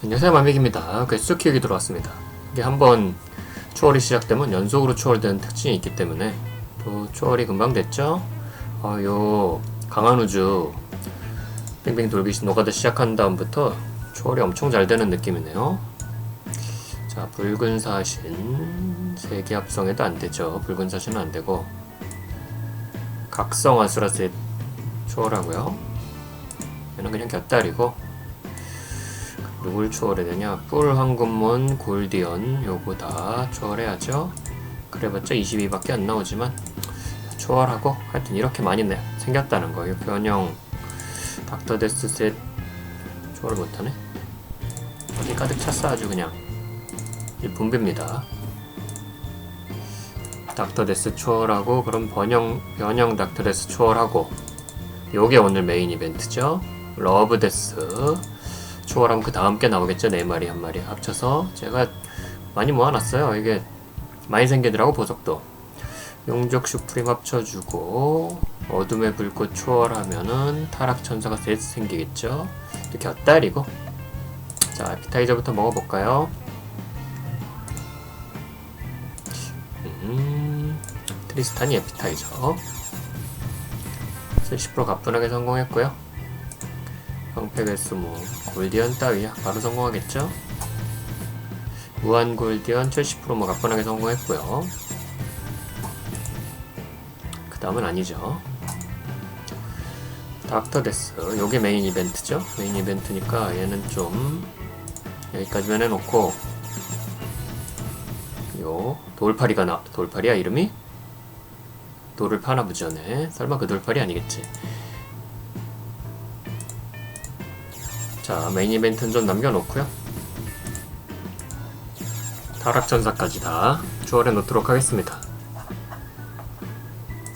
안녕하세요 만믹입니다. 괴수 키우기 들어왔습니다. 이게 한번 초월이 시작되면 연속으로 초월되는 특징이 있기 때문에 또 초월이 금방 됐죠? 어, 요 강한 우주 빙빙 돌기 노가다 시작한 다음부터 초월이 엄청 잘 되는 느낌이네요. 자 붉은 사신 세계 합성에도 안 되죠. 붉은 사신은 안 되고 각성 아수라스에 초월하고요. 얘는 그냥 곁다리고 누굴 초월해야? 뿔 황금몬 골디언 요거 다 초월해야죠. 그래봤자 22밖에 안 나오지만 초월하고 하여튼 이렇게 많이 내, 생겼다는 거예요. 변형 닥터데스 셋 초월 못하네. 여기 가득 찼어 아주 그냥 이 분배입니다. 닥터데스 초월하고 그럼 번영 변형 닥터데스 초월하고 요게 오늘 메인 이벤트죠. 러브데스 초월하면 그 다음 게 나오겠죠? 네 마리 한 마리 합쳐서. 제가 많이 모아놨어요. 이게 많이 생기더라고 보석도. 용적 슈프림 합쳐주고 어둠의 불꽃 초월하면은 타락 천사가 셋 생기겠죠? 이렇게 곁다리고. 자 에피타이저부터 먹어볼까요? 음, 트리스탄이 에피타이저. 70% 가뿐하게 성공했고요 방패개수 뭐 골디언 따위야 바로 성공하겠죠? 무한 골디언 70%뭐 가뿐하게 성공했고요. 그 다음은 아니죠. 닥터 데스 요게 메인 이벤트죠? 메인 이벤트니까 얘는 좀 여기까지만 해놓고 요 돌파리가 나 돌파리야 이름이? 돌을 파나 보자네 설마 그 돌파리 아니겠지? 자 메인 이벤트는 좀 남겨놓고요. 타락전사까지 다 추월해 놓도록 하겠습니다.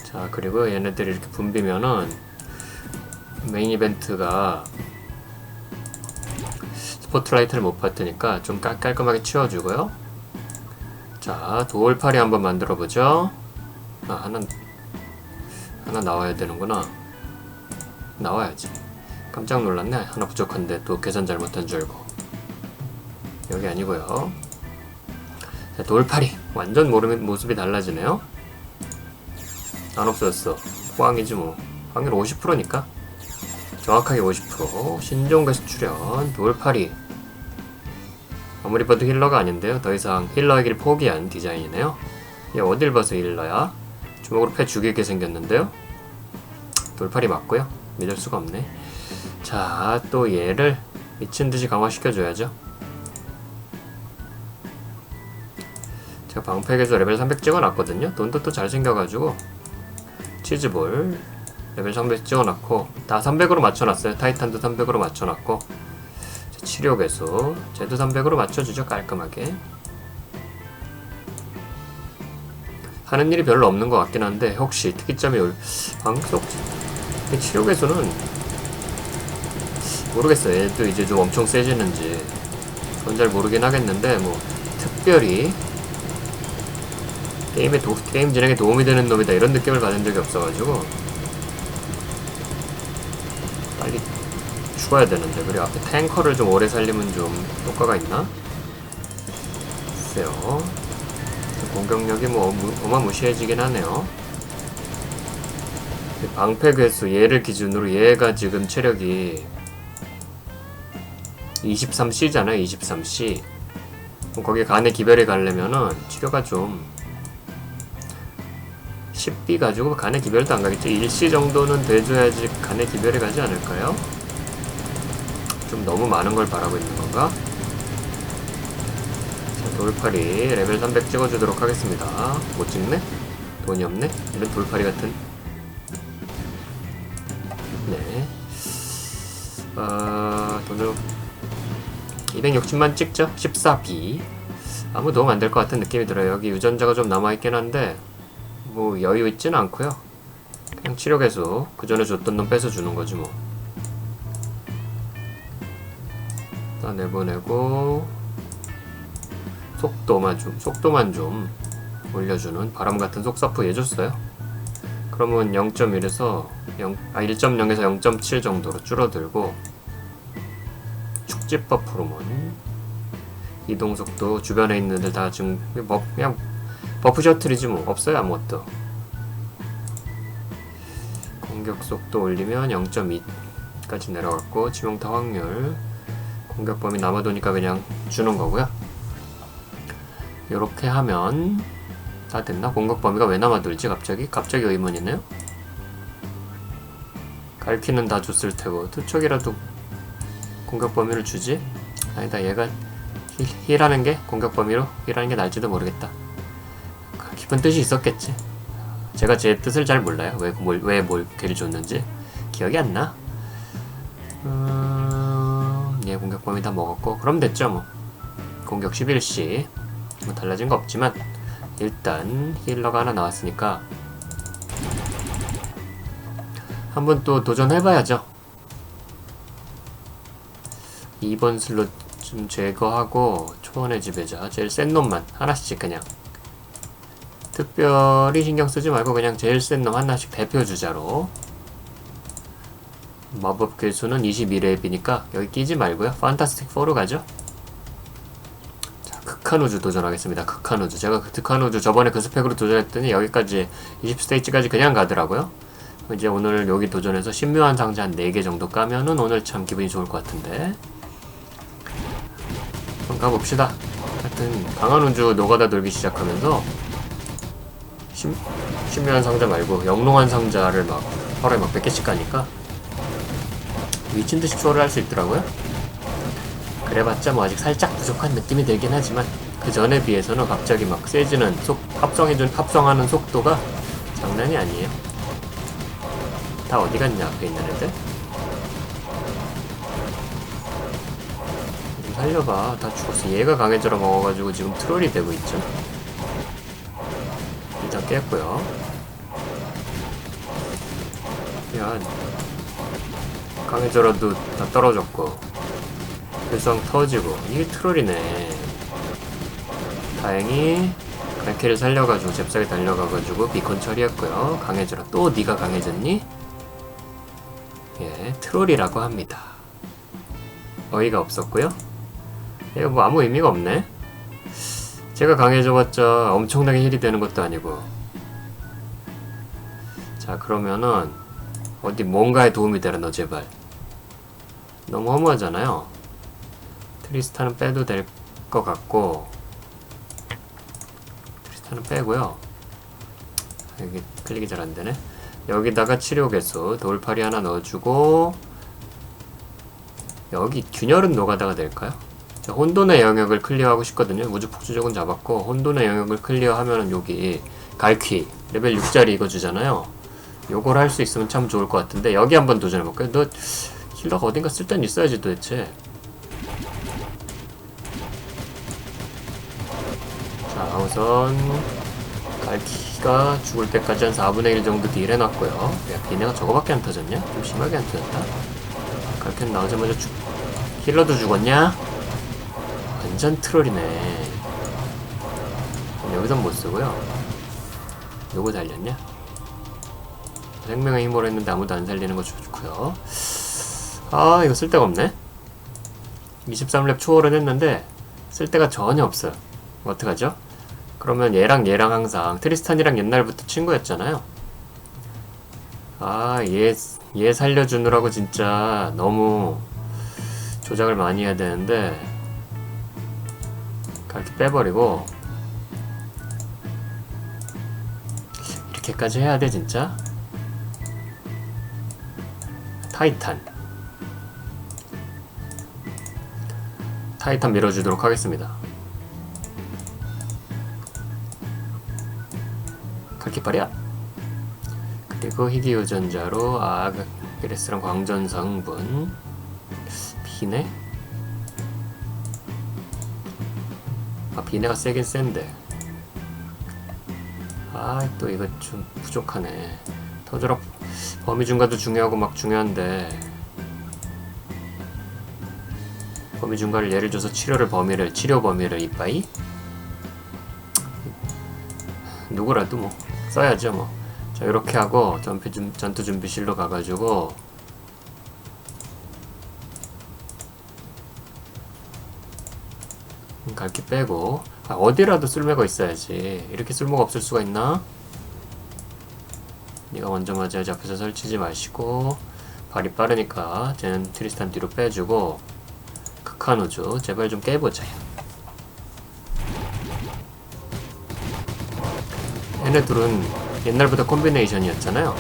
자 그리고 얘네들이 이렇게 분비면은 메인 이벤트가 스포트라이트를 못 받으니까 좀 깔, 깔끔하게 치워주고요. 자 돌팔이 한번 만들어 보죠. 아 하나 하나 나와야 되는구나. 나와야지 깜짝 놀랐네. 하나 부족한데 또 계산 잘못한 줄 알고. 여기 아니고요. 자, 돌파리. 완전 모습이 달라지네요. 안 없어졌어. 포항이지 뭐. 확률 50%니까? 정확하게 50% 신종괴수 출연. 돌파리. 아무리 봐도 힐러가 아닌데요. 더 이상 힐러의 길 포기한 디자인이네요. 얘 어딜 봐서 힐러야? 주먹으로 패 죽이게 생겼는데요. 돌파리 맞고요. 믿을 수가 없네 자, 또 얘를 미친 듯이 강화시켜줘야죠. 제가 방패에서 레벨 300 찍어놨거든요. 돈도 또 잘생겨가지고 치즈볼 레벨 300 찍어놨고 다 300으로 맞춰놨어요. 타이탄도 300으로 맞춰놨고 치료 개수 쟤도 300으로 맞춰주죠. 깔끔하게 하는 일이 별로 없는 것 같긴 한데 혹시 특이점이 올 방속 치료 개수는 모르겠어요. 얘도 이제 좀 엄청 세지는지. 그건 잘 모르긴 하겠는데, 뭐, 특별히, 게임에 도, 게임 진행에 도움이 되는 놈이다. 이런 느낌을 받은 적이 없어가지고, 빨리 죽어야 되는데. 그리고 앞에 탱커를 좀 오래 살리면 좀 효과가 있나? 글쎄요. 공격력이 뭐 어마무시해지긴 하네요. 방패 괴수 얘를 기준으로 얘가 지금 체력이 23C잖아요 23C 거기 간에 기별이 가려면은 치료가 좀 10B 가지고 간에 기별도 안 가겠죠 1C 정도는 돼줘야지 간에 기별이 가지 않을까요? 좀 너무 많은 걸 바라고 있는 건가? 자 돌팔이 레벨 300 찍어주도록 하겠습니다 못 찍네? 돈이 없네? 이런 돌팔이 같은 네 어, 돈을 260만 찍죠? 14B 아무 도움 안 될 것 같은 느낌이 들어요. 여기 유전자가 좀 남아있긴 한데 뭐 여유 있진 않고요. 그냥 치료 개수. 그 전에 줬던 놈 뺏어주는 거지 뭐. 일단 내보내고 속도만 좀 속도만 좀 올려주는 바람 같은 속사프 해줬어요. 그러면 0.1에서 0, 아 1.0에서 0.7 정도로 줄어들고 특집 버프로몬 이동 속도 주변에 있는 애들 다 지금 뭐 그냥 버프 셔틀이지 뭐 없어요 아무것도. 공격 속도 올리면 0.2까지 내려갔고 치명타 확률. 공격 범위 남아도니까 그냥 주는 거고요. 이렇게 하면 다 됐나? 공격 범위가 왜 남아돌지? 갑자기? 갑자기 의문이네요. 갈퀴는 다 줬을 테고 투척이라도 공격 범위를 주지? 아니다 얘가 힐, 힐하는 게 공격 범위로 힐하는 게 날지도 모르겠다. 깊은 뜻이 있었겠지. 제가 제 뜻을 잘 몰라요. 왜뭘왜뭘 걔를 줬는지. 기억이 안 나. 음, 얘 공격 범위 다 먹었고. 그럼 됐죠 뭐. 공격 11시. 뭐 달라진 거 없지만 일단 힐러가 하나 나왔으니까 한번 또 도전해봐야죠 2번 슬롯 좀 제거하고 초원의 지배자. 제일 센 놈만 하나씩 그냥. 특별히 신경 쓰지 말고 그냥 제일 센 놈 하나씩 대표 주자로. 마법 괴수는 21렙이니까 여기 끼지 말고요. 판타스틱 4로 가죠. 자 극한 우주 도전하겠습니다. 극한 우주. 제가 그 극한 우주 저번에 그 스펙으로 도전했더니 여기까지 20스테이지까지 그냥 가더라고요. 이제 오늘 여기 도전해서 신묘한 상자 한 4개 정도 까면은 오늘 참 기분이 좋을 것 같은데 가봅시다. 하여튼 강한 우주 노가다 돌기 시작하면서 신, 신묘한 상자 말고 영롱한 상자를 막 하루에 막 100개씩 가니까 미친듯이 추월을 할 수 있더라고요. 그래봤자 뭐 아직 살짝 부족한 느낌이 들긴 하지만 그 전에 비해서는 갑자기 막 세지는 속 합성해준 합성하는 속도가 장난이 아니에요. 다 어디 갔냐 앞에 있는 애들 살려봐. 다 죽었어. 얘가 강해져라 먹어가지고 지금 트롤이 되고 있죠. 일단 깼고요. 야 강해져라도 다 떨어졌고. 글성 터지고. 이게 트롤이네. 다행히 갈키를 살려가지고 잽싸게 달려가가지고 비콘 처리했고요. 강해져라. 또 네가 강해졌니? 예 트롤이라고 합니다. 어이가 없었고요 이거 뭐 아무 의미가 없네. 제가 강해져봤자 엄청나게 힐이 되는 것도 아니고. 자 그러면은 어디 뭔가에 도움이 되라 너 제발. 너무 허무하잖아요. 트리스타는 빼도 될 것 같고. 트리스타는 빼고요. 여기 클릭이 잘 안되네. 여기다가 치료 개수 돌팔이 하나 넣어주고 여기 균열은 노가다가 될까요? 자, 혼돈의 영역을 클리어하고 싶거든요 우주 폭주족은 잡았고 혼돈의 영역을 클리어하면은 여기 갈퀴 레벨 6짜리 이거 주잖아요 요걸 할 수 있으면 참 좋을 것 같은데 여기 한번 도전해볼까요? 너 힐러가 어딘가 쓸 땐 있어야지 도대체 자 우선 갈키가 죽을 때까지 한 4분의 1 정도 딜 해놨고요 야 비네가 저거밖에 안 터졌냐? 좀 심하게 안 터졌다 갈키는 나오자마자 죽... 힐러도 죽었냐? 완전 트롤이네. 여기선 못쓰고요? 요거 달렸냐? 생명의 힘으로 했는데 아무도 안 살리는 거 좋고요. 아 이거 쓸데가 없네. 23렙 초월은 했는데 쓸데가 전혀 없어요. 어떡하죠? 그러면 얘랑 얘랑 항상 트리스탄이랑 옛날부터 친구였잖아요. 아얘 얘 살려주느라고 진짜 너무 조작을 많이 해야 되는데 갈게 빼버리고 이렇게까지 해야 돼 진짜? 타이탄. 타이탄 밀어주도록 하겠습니다. 갈기빨이야. 그리고 희귀유전자로 아그레스랑 광전성분. 비네 아 비네가 세긴 센데. 아 또 이거 좀 부족하네. 터져라 범위 중과도 중요하고 막 중요한데. 범위 중과를 예를 들어서 치료를 범위를 치료 범위를 이빠이? 누구라도 뭐 써야죠 뭐. 자 이렇게 하고 전투 준비실로 가가지고 갈기 빼고. 아, 어디라도 쓸모가 있어야지. 이렇게 쓸모가 없을 수가 있나? 네가 먼저 맞아야지 앞에서 설치지 마시고. 발이 빠르니까 쟤는 트리스탄 뒤로 빼주고. 크카누즈 제발 좀 깨보자. 얘네들은 옛날부터 콤비네이션이었잖아요.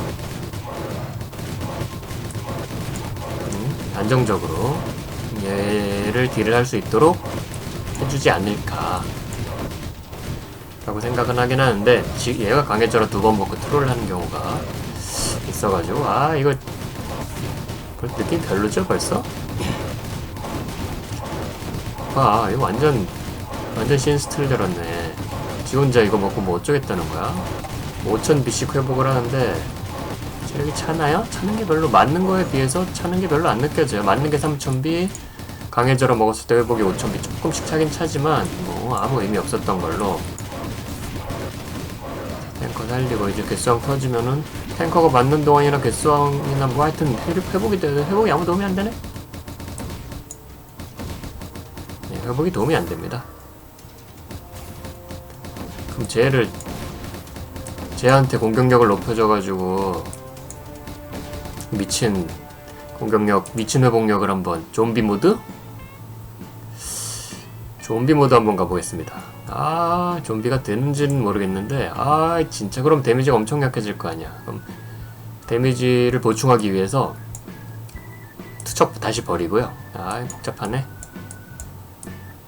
음, 안정적으로 얘를 딜을 할 수 있도록 해주지 않을까 라고 생각은 하긴 하는데 지, 얘가 강해져라 두 번 먹고 트롤을 하는 경우가 있어가지고 아 이거 그 느낌 별로죠 벌써? 아 이거 완전 완전 신스틸 들었네 지 혼자 이거 먹고 뭐 어쩌겠다는 거야 5000 BC 회복을 하는데 체력이 차나요? 차는 게 별로 맞는 거에 비해서 차는 게 별로 안 느껴져요 맞는 게 3000B 강해져라 먹었을 때 회복이 5000B 조금씩 차긴 차지만 뭐 아무 의미 없었던 걸로 탱커 살리고 이제 개수왕 터지면은 탱커가 맞는 동안이나 개수왕이나 뭐 하여튼 회복, 회복이 되 회복이 아무 도움이 안 되네? 네, 회복이 도움이 안 됩니다. 그럼 쟤를 쟤한테 공격력을 높여줘가지고 미친 공격력 미친 회복력을 한번 좀비 모드? 좀비 모드 한번 가보겠습니다. 아, 좀비가 되는지는 모르겠는데, 아, 진짜 그럼 데미지가 엄청 약해질 거 아니야. 그럼 데미지를 보충하기 위해서 투척 다시 버리고요. 아, 복잡하네.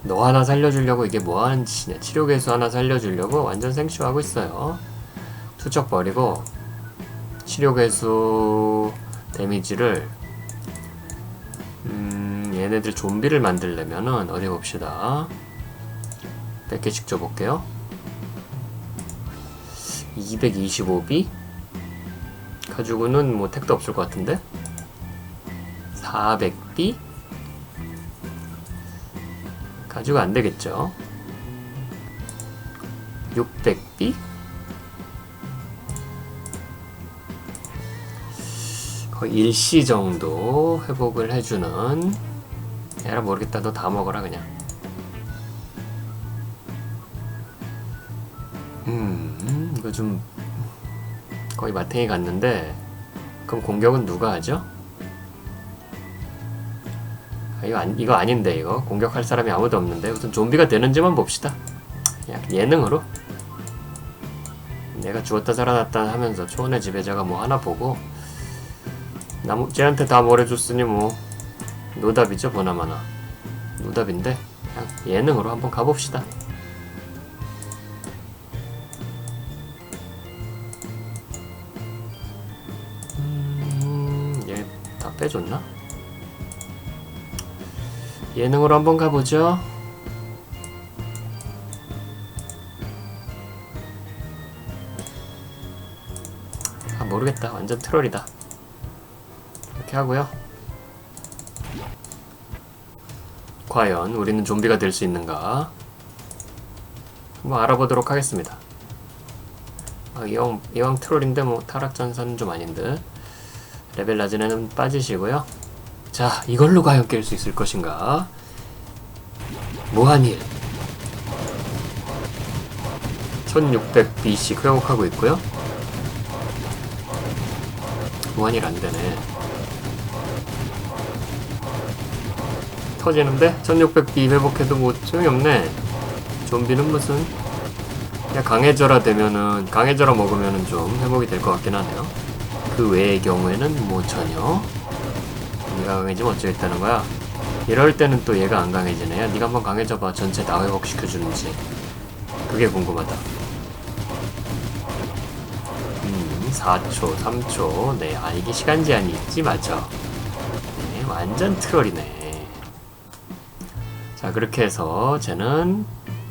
너 하나 살려주려고 이게 뭐 하는 짓이냐. 치료 개수 하나 살려주려고 완전 생쇼하고 있어요. 투척 버리고 치료 개수 데미지를 음, 얘네들 좀비를 만들려면은 어디 봅시다. 100개씩 줘볼게요. 225B? 가지고는 뭐 택도 없을 것 같은데? 400B? 가지고 안 되겠죠? 600B? 거의 일시 정도 회복을 해주는 에라 모르겠다. 너 다 먹어라 그냥. 음 이거 좀 거의 마탱이 갔는데 그럼 공격은 누가 하죠? 아, 이거, 안, 이거 아닌데 이거. 공격할 사람이 아무도 없는데. 우선 좀비가 되는지만 봅시다. 그냥 예능으로? 내가 죽었다 살아났다 하면서 초원의 지배자가 뭐 하나 보고 나무 쟤한테 다 뭐래줬으니 뭐 노답이죠 보나마나 노답인데 그냥 예능으로 한번 가봅시다. 음 얘 다 빼줬나? 예능으로 한번 가보죠. 아 모르겠다. 완전 트롤이다. 이렇게 하고요 과연 우리는 좀비가 될 수 있는가? 한번 알아보도록 하겠습니다. 아, 이왕, 이왕 트롤인데 뭐 타락전사는 좀 아닌 듯 레벨 낮은 애는 빠지시고요. 자 이걸로 과연 깰 수 있을 것인가? 무한일 1600BC 회복하고 있고요. 무한일 안되네 터지는데 1600B 회복해도 뭐 소용없네. 좀비는 무슨 그냥 강해져라 되면은 강해져라 먹으면은 좀 회복이 될 것 같긴 하네요. 그 외의 경우에는 뭐 전혀 네가 강해지면 어쩌겠다는 거야? 이럴 때는 또 얘가 안 강해지네요 네가 한번 강해져봐. 전체 다 회복시켜주는지. 그게 궁금하다. 음 4초 3초. 네 아 이게 시간 제한이 있지 맞죠 네 완전 트롤이네 자 그렇게 해서 쟤는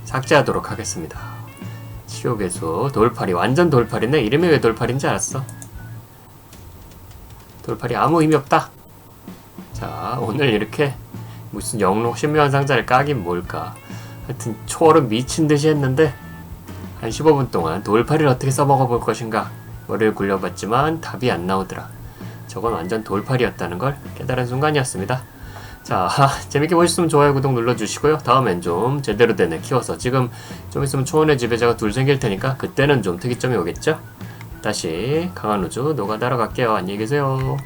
삭제하도록 하겠습니다. 치료개수 돌팔이 완전 돌팔이네 이름이 왜 돌팔인지 알았어? 돌팔이 아무 의미 없다. 자 오늘 이렇게 무슨 영록 신묘한 상자를 까긴 뭘까? 하여튼 초월은 미친 듯이 했는데 한 15분 동안 돌팔이를 어떻게 써먹어 볼 것인가? 머리를 굴려봤지만 답이 안 나오더라. 저건 완전 돌팔이였다는 걸 깨달은 순간이었습니다 자, 재밌게 보셨으면 좋아요, 구독 눌러주시고요. 다음엔 좀 제대로 된 애 키워서 지금 좀 있으면 초원의 지배자가 둘 생길 테니까 그때는 좀 특이점이 오겠죠? 다시 강한 우주 노가다로 갈게요. 안녕히 계세요.